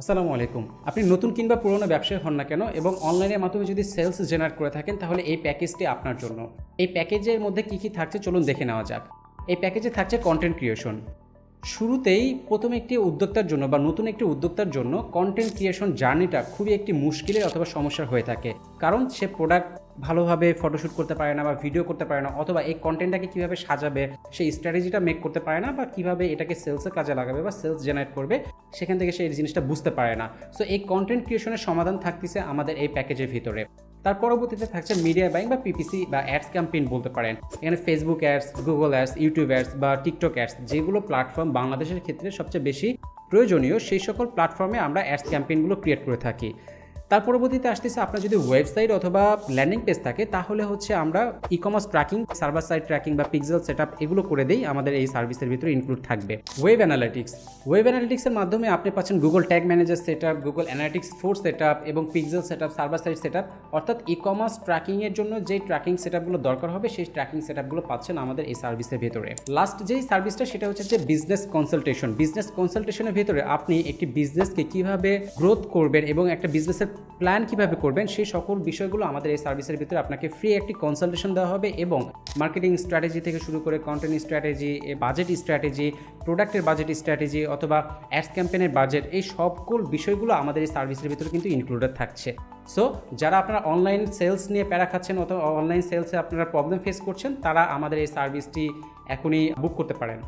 আসসালামু আলাইকুম। আপনি নতুন কিংবা পুরনো ব্যবসায়ী হন না কেন এবং অনলাইনের মাধ্যমে যদি সেলস জেনারেট করে থাকেন, তাহলে এই প্যাকেজটি আপনার জন্য। এই প্যাকেজের মধ্যে কী কী থাকছে চলুন দেখে নেওয়া যাক। এই প্যাকেজে থাকছে কন্টেন্ট ক্রিয়েশন শুরুতেই প্রথমে একটি উদ্যোক্তার জন্য বা নতুন একটি উদ্যোক্তার জন্য কন্টেন্ট ক্রিয়েশন জার্নিটা খুবই একটি মুশকিলের অথবা সমস্যার হয়ে থাকে। কারণ সে প্রোডাক্ট ভালোভাবে ফটোশ্যুট করতে পারে না বা ভিডিও করতে পারে না অথবা এই কন্টেন্টটাকে কীভাবে সাজাবে সেই স্ট্র্যাটেজিটা মেক করতে পারে না বা কীভাবে এটাকে সেলসের কাজে লাগাবে বা সেলস জেনারেট করবে, সেখান থেকে সে এই জিনিসটা বুঝতে পারে না। সো এই কন্টেন্ট ক্রিয়েশনের সমাধান থাকতেছে আমাদের এই প্যাকেজের ভিতরে। তার পরবর্তীতে থাকছে মিডিয়া বাইং বা পিপিসি বা অ্যাডস ক্যাম্পেইন বলতে পারেন। এখানে Facebook ads Google ads YouTube ads বা টিকটক অ্যাডস যেগুলো প্ল্যাটফর্ম বাংলাদেশের ক্ষেত্রে সবচেয়ে বেশি প্রয়োজনীয়, সেই সকল প্ল্যাটফর্মে আমরা অ্যাডস ক্যাম্পেইনগুলো ক্রিয়েট করে থাকি। তার পরবর্তীতে আসতেছে আপনার যদি ওয়েবসাইট অথবা ল্যান্ডিং পেজ থাকে, তাহলে হচ্ছে আমরা e commerce tracking server side tracking বা পিক্সেল সেট এগুলো করে দেই, আমাদের এই সার্ভিসের ভিতরে ইনক্লুড থাকবে। ওয়েব অ্যানালিটিক্স ওয়েব অ্যানালিটিক্সের মাধ্যমে আপনি পাচ্ছেন Google tag manager set Google analytics four set এবং pixel set server side set অর্থাৎ ই কমার্স ট্র্যাকিংয়ের জন্য যেই ট্র্যাকিং সেট দরকার হবে, সেই ট্র্যাকিং সেট পাচ্ছেন আমাদের এই সার্ভিসের ভেতরে। লাস্ট যেই সার্ভিসটা সেটা হচ্ছে যে বিজনেস কনসালটেশন বিজনেস কনসালটেশনের ভেতরে আপনি একটি বিজনেসকে কীভাবে গ্রোথ করবেন এবং একটা বিজনেসের প্ল্যান কীভাবে করবেন, সেই সকল বিষয়গুলো আমাদের এই সার্ভিসের ভিতরে আপনাকে ফ্রি একটি কনসালটেশন দেওয়া হবে এবং মার্কেটিং স্ট্র্যাটেজি থেকে শুরু করে কন্টেন্ট স্ট্র্যাটেজি বাজেট স্ট্র্যাটেজি প্রোডাক্টের বাজেট স্ট্র্যাটেজি অথবা অ্যাডস ক্যাম্পেনের বাজেট এই সকল বিষয়গুলো আমাদের এই সার্ভিসের ভিতরে কিন্তু ইনক্লুডেড থাকছে। সো যারা আপনারা অনলাইন সেলস নিয়ে প্যারা খাচ্ছেন অথবা অনলাইন সেলসে আপনারা প্রবলেম ফেস করছেন, তারা আমাদের এই সার্ভিসটি এখনই বুক করতে পারেন।